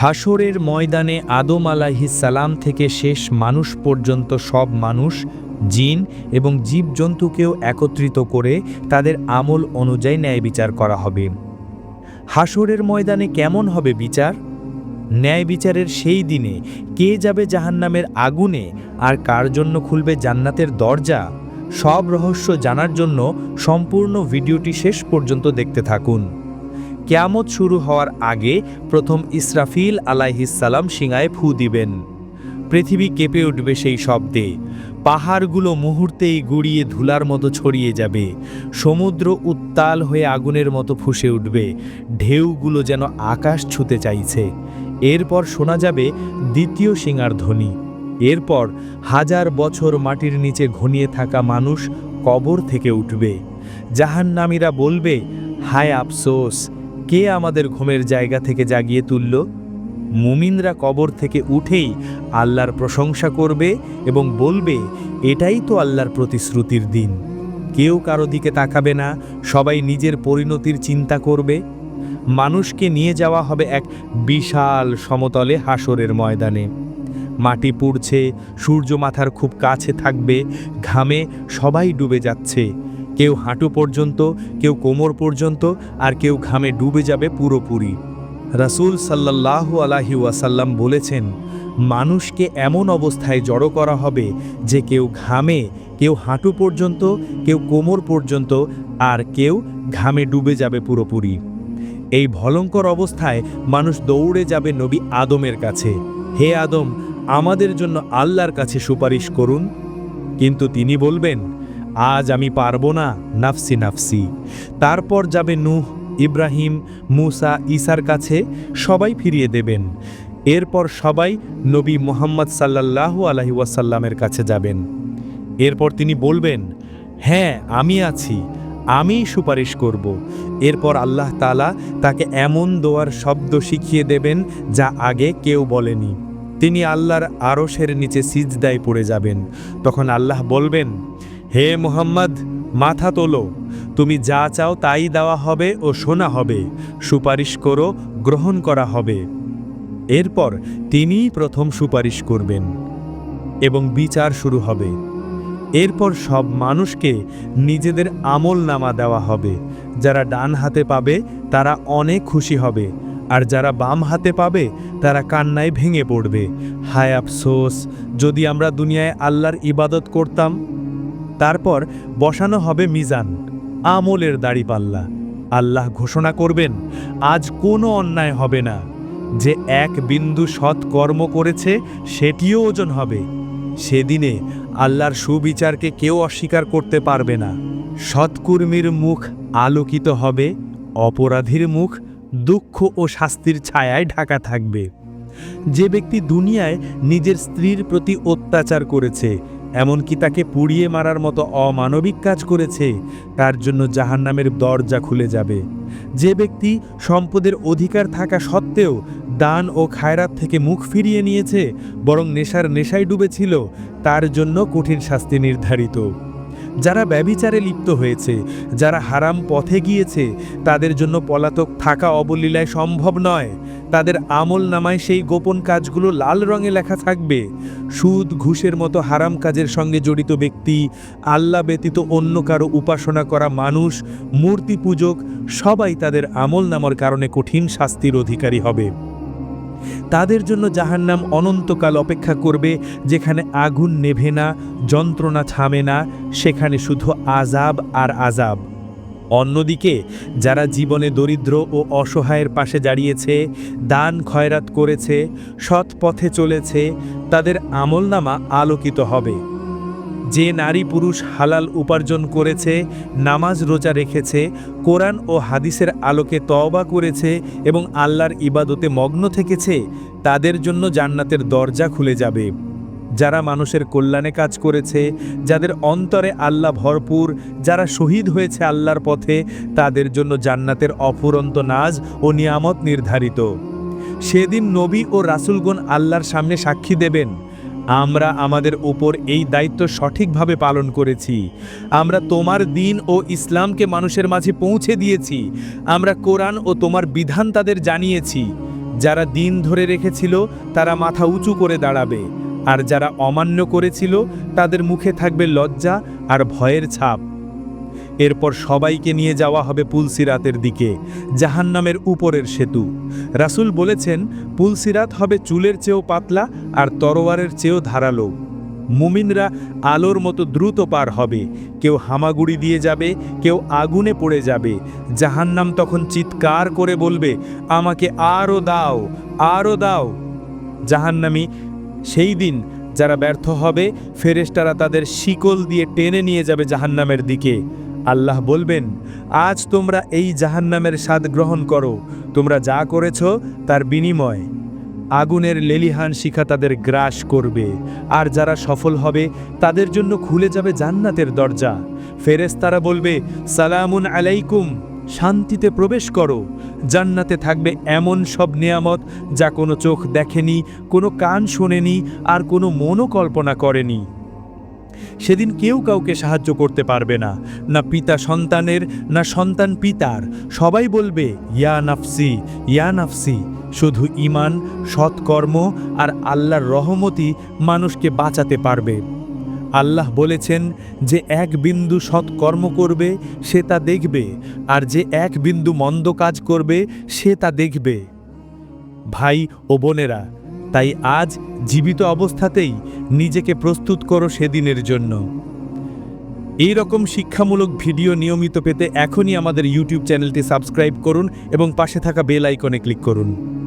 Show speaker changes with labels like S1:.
S1: হাসরের ময়দানে আদম সালাম থেকে শেষ মানুষ পর্যন্ত সব মানুষ, জিন এবং জীবজন্তুকেও একত্রিত করে তাদের আমল অনুযায়ী ন্যায় বিচার করা হবে। হাসরের ময়দানে কেমন হবে বিচার? ন্যায় বিচারের সেই দিনে কে যাবে জাহান্নামের আগুনে আর কার জন্য খুলবে জান্নাতের দরজা? সব রহস্য জানার জন্য সম্পূর্ণ ভিডিওটি শেষ পর্যন্ত দেখতে থাকুন। কেয়ামত শুরু হওয়ার আগে প্রথম ইসরাফিল আলাইহিসাল্লাম সিঙায় ফু দিবেন। পৃথিবী কেঁপে উঠবে সেই শব্দে। পাহাড়গুলো মুহূর্তেই গুড়িয়ে ধুলার মতো ছড়িয়ে যাবে। সমুদ্র উত্তাল হয়ে আগুনের মতো ফুসে উঠবে। ঢেউগুলো যেন আকাশ ছুতে চাইছে। এরপর শোনা যাবে দ্বিতীয় সিঙার ধ্বনি। এরপর হাজার বছর মাটির নিচে ঘনিয়ে থাকা মানুষ কবর থেকে উঠবে। জাহান্নামীরা বলবে, হায় আফসোস কে আমাদের ঘুমের জায়গা থেকে জাগিয়ে তুলল? মুমিনরা কবর থেকে উঠেই আল্লাহর প্রশংসা করবে এবং বলবে, এটাই তো আল্লাহর প্রতিশ্রুতির দিন। কেউ কারও দিকে তাকাবে না, সবাই নিজের পরিণতির চিন্তা করবে। মানুষকে নিয়ে যাওয়া হবে এক বিশাল সমতলে হাসরের ময়দানে। মাটি পুড়ছে, সূর্য মাথার খুব কাছে থাকবে, ঘামে সবাই ডুবে যাচ্ছে। কেউ হাঁটু পর্যন্ত, কেউ কোমর পর্যন্ত, আর কেউ ঘামে ডুবে যাবে পুরোপুরি। রাসূল সাল্লাল্লাহু আলাহি ওয়াসাল্লাম বলেছেন, মানুষকে এমন অবস্থায় জড়ো করা হবে যে কেউ ঘামে, কেউ হাঁটু পর্যন্ত, কেউ কোমর পর্যন্ত, আর কেউ ঘামে ডুবে যাবে পুরোপুরি। এই ভয়ঙ্কর অবস্থায় মানুষ দৌড়ে যাবে নবী আদমের কাছে। হে আদম, আমাদের জন্য আল্লাহর কাছে সুপারিশ করুন। কিন্তু তিনি বলবেন আজ আমি পারব না নাফসি নাফসি। তারপর যাবে নূহ, ইব্রাহিম, মুসা, ঈসার কাছে সবাই ফিরিয়ে দেবেন। এরপর সবাই নবী মোহাম্মদ সাল্লাল্লাহু আলহি ওয়াসাল্লামের কাছে যাবেন। এরপর তিনি বলবেন হ্যাঁ আমি আছি, আমিই সুপারিশ করব। এরপর আল্লাহ তালা তাকে এমন দোয়ার শব্দ শিখিয়ে দেবেন যা আগে কেউ বলেনি। তিনি আল্লাহর আরশের নিচে সিজদায় পড়ে যাবেন। তখন আল্লাহ বলবেন হে মোহাম্মদ, মাথা তোলো। তুমি যা চাও তাই দেওয়া হবে ও শোনা হবে। সুপারিশ করো, গ্রহণ করা হবে। এরপর তিনিই প্রথম সুপারিশ করবেন এবং বিচার শুরু হবে। এরপর সব মানুষকে নিজেদের আমল নামা দেওয়া হবে। যারা ডান হাতে পাবে, তারা অনেক খুশি হবে। আর যারা বাম হাতে পাবে, তারা কান্নায় ভেঙে পড়বে। হায় আফসোস, যদি আমরা দুনিয়ায় আল্লাহর ইবাদত করতাম তারপর বসানো হবে মিজান, আমলের দাড়িপাল্লা। আল্লাহ ঘোষণা করবেন, আজ কোনো অন্যায় হবে না। যে এক বিন্দু সৎ কর্ম করেছে, সেটিও ওজন হবে। সেদিনে আল্লাহর সুবিচারকে কেউ অস্বীকার করতে পারবে না। সৎকর্মীর মুখ আলোকিত হবে, অপরাধীর মুখ দুঃখ ও শাস্তির ছায়ায় ঢাকা থাকবে। যে ব্যক্তি দুনিয়ায় নিজের স্ত্রীর প্রতি অত্যাচার করেছে এমনকি তাকে পুড়িয়ে মারার মতো অমানবিক কাজ করেছে, তার জন্য জাহান্নামের দরজা খুলে যাবে। যে ব্যক্তি সম্পদের অধিকার থাকা সত্ত্বেও দান ও খায়রাত থেকে মুখ ফিরিয়ে নিয়েছে, বরং নেশার নেশায় ডুবেছিল, তার জন্য কঠিন শাস্তি নির্ধারিত। যারা ব্যবিচারে লিপ্ত হয়েছে, যারা হারাম পথে গিয়েছে, তাদের জন্য পলাতক থাকা অবলীলায় সম্ভব নয়। তাদের আমল নামায় সেই গোপন কাজগুলো লাল রঙে লেখা থাকবে। সুদ, ঘুষের মতো হারাম কাজের সঙ্গে জড়িত ব্যক্তি, আল্লাহ ব্যতীত অন্য কারও উপাসনা করা মানুষ, মূর্তি পূজক, সবাই তাদের আমল নামার কারণে কঠিন শাস্তির অধিকারী হবে। তাদের জন্য জাহান্নাম অনন্তকাল অপেক্ষা করবে, যেখানে আগুন নেভে না, যন্ত্রণা থামে না, সেখানে শুধু আজাব আর আজাব অন্যদিকে, যারা জীবনে দরিদ্র ও অসহায়ের পাশে দাঁড়িয়েছে, দান খয়রাত করেছে, সৎ পথে চলেছে, তাদের আমলনামা আলোকিত হবে। যে নারী পুরুষ হালাল উপার্জন করেছে, নামাজ রোজা রেখেছে, কোরআন ও হাদিসের আলোকে তওবা করেছে এবং আল্লাহর ইবাদতে মগ্ন থেকেছে, তাদের জন্য জান্নাতের দরজা খুলে যাবে। যারা মানুষের কল্যাণে কাজ করেছে, যাদের অন্তরে আল্লাহ ভরপুর, যারা শহীদ হয়েছে আল্লাহর পথে, তাদের জন্য জান্নাতের অফুরন্ত নাজ ও নিয়ামত নির্ধারিত। সেদিন নবী ও রাসুলগণ আল্লাহর সামনে সাক্ষী দেবেন, আমরা আমাদের উপর এই দায়িত্ব সঠিকভাবে পালন করেছি। আমরা তোমার দিন ও ইসলামকে মানুষের মাঝে পৌঁছে দিয়েছি। আমরা কোরআন ও তোমার বিধান তাদের জানিয়েছি। যারা দিন ধরে রেখেছিল, তারা মাথা উঁচু করে দাঁড়াবে। আর যারা অমান্য করেছিল, তাদের মুখে থাকবে লজ্জা আর ভয়ের ছাপ। এরপর সবাইকে নিয়ে যাওয়া হবে পুলসিরাতের দিকে, জাহান্নামের উপরের সেতু। রাসূল বলেছেন, পুলসিরাত হবে চুলের চেয়েও পাতলা আর তরোয়ারের চেয়েও ধারালো। মুমিনরা আলোর মতো দ্রুত পার হবে, কেউ হামাগুড়ি দিয়ে যাবে, কেউ আগুনে পড়ে যাবে। জাহান্নাম তখন চিৎকার করে বলবে, আমাকে আরও দাও আরও দাও। জাহান্নামি সেই দিন যারা ব্যর্থ হবে, ফেরেশতারা তাদের শিকল দিয়ে টেনে নিয়ে যাবে জাহান্নামের দিকে। আল্লাহ বলবেন, আজ তোমরা এই জাহান্নামের স্বাদ গ্রহণ করো। তোমরা যা করেছ তার বিনিময়। আগুনের লেলিহান শিখা তাদের গ্রাস করবে। আর যারা সফল হবে, তাদের জন্য খুলে যাবে জান্নাতের দরজা। ফেরেশতারা বলবে, সালামুন আলাইকুম। শান্তিতে প্রবেশ করো। জান্নাতে থাকবে এমন সব নেয়ামত যা কোনো চোখ দেখেনি, কোনো কান শোনেনি, আর কোনো মনও কল্পনা করেনি। সেদিন কেউ কাউকে সাহায্য করতে পারবে না না পিতা সন্তানের, না সন্তান পিতার। সবাই বলবে, ইয়া নাফসি ইয়া নাফসি। শুধু ইমান সৎকর্ম আর আল্লাহর রহমতি মানুষকে বাঁচাতে পারবে। আল্লাহ বলেছেন যে এক বিন্দু সৎকর্ম করবে, সে তা দেখবে, আর যে এক বিন্দু মন্দ কাজ করবে, সে তা দেখবে। ভাই ও বোনেরা, তাই আজ জীবিত অবস্থাতেই নিজেকে প্রস্তুত করো সেদিনের জন্য। এই রকম শিক্ষামূলক ভিডিও নিয়মিত পেতে এখনই আমাদের ইউটিউব চ্যানেলটি সাবস্ক্রাইব করুন এবং পাশে থাকা বেল আইকনে ক্লিক করুন।